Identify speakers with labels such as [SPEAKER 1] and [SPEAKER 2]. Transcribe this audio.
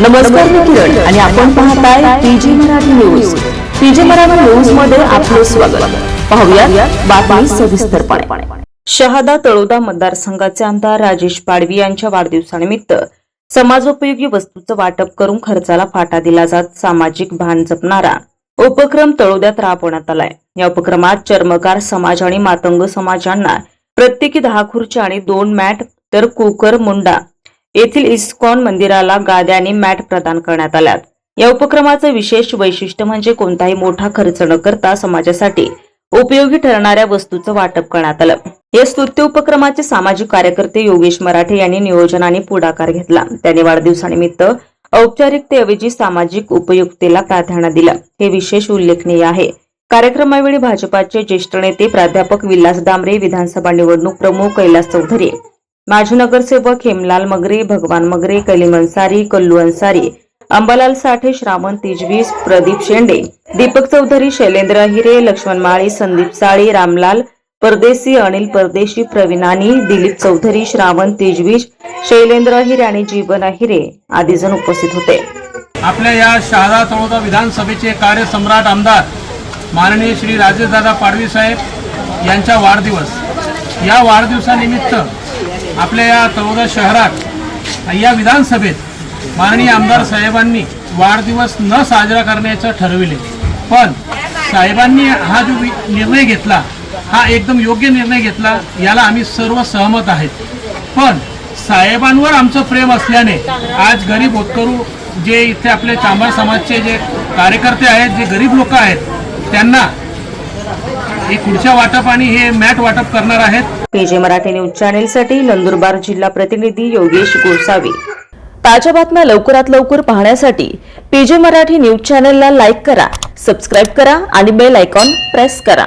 [SPEAKER 1] नमस्कार मी किरण आणि आपण पाहताय PG Marathi news. PG Marathi न्यूजमध्ये आपले स्वागत. पाहूया बातमी सविस्तरपणे. शहादा तळोदा मतदारसंघाचे आमदार राजेश पाडवी यांच्या वाढदिवसानिमित्त समाजोपयोगी वस्तूचं वाटप करून खर्चाला फाटा दिला जात सामाजिक भान जपणारा उपक्रम तळोद्यात राबवण्यात आलाय. या उपक्रमात चर्मकार समाज आणि मातंग समाजांना प्रत्येकी दहा खुर्च्या आणि दोन मॅट तर कुकर मुंडा येथील इस्कॉन मंदिराला गाद्या आणि मॅट प्रदान करण्यात आल्यात. या उपक्रमाचं विशेष वैशिष्ट्य म्हणजे कोणताही मोठा खर्च न करता समाजासाठी उपयोगी ठरणाऱ्या वस्तूचं वाटप करण्यात आलं. या स्तुत्य उपक्रमाचे सामाजिक कार्यकर्ते योगेश मराठे यांनी नियोजनाने पुढाकार घेतला. त्यांनी वाढदिवसानिमित्त औपचारिकतेऐवजी सामाजिक उपयुक्तेला प्राधान्य दिलं. हे विशेष उल्लेखनीय आहे. कार्यक्रमावेळी भाजपाचे ज्येष्ठ नेते प्राध्यापक विलास डांबरे विधानसभा निवडणूक प्रमुख कैलास चौधरी माजी नगरसेवक हेमलाल मगरे भगवान मगरे कलीम अन्सारी कल्लू अन्सारी अंबालाल साठे श्रावण तिजवीस प्रदीप शेंडे दीपक चौधरी शैलेंद्र अहिरे लक्ष्मण माळी संदीप साळी रामलाल परदेशी अनिल परदेशी प्रवीणानी दिलीप चौधरी श्रावण तेजवीश शैलेंद्र अहिरे आणि जीवन अहिरे आदी जण उपस्थित होते.
[SPEAKER 2] आपल्या या शहादा चौदा विधानसभेचे कार्यसम्राट आमदार माननीय श्री राजेशदादा पाडवी साहेब यांचा वाढदिवस. या वाढदिवसानिमित्त आपल्या या तळोदा शहरात या विधानसभेत माननीय आमदार साहेबांनी वाढदिवस न साजरा करण्याचं ठरविले. पण साहेबांनी हा जो वि- निर्णय घेतला हा एकदम योग्य निर्णय घेतला याला आम्ही सर्व सहमत आहेत. पण साहेबांवर आमचं प्रेम असल्याने आज गरीब होतकरू जे इथे आपले चांभार समाजचे जे कार्यकर्ते आहेत जे गरीब लोक आहेत त्यांना हे खुर्च्या वाटप आणि हे मॅट वाटप करणार आहेत.
[SPEAKER 1] पीजे मराठी न्यूज चॅनेलसाठी नंदुरबार जिल्हा प्रतिनिधी योगेश गोसावी. ताज्या बातम्या लवकरात लवकर पाहण्यासाठी पीजे मराठी न्यूज चॅनेलला लाईक करा सबस्क्राईब करा आणि बेल आयकॉन प्रेस करा.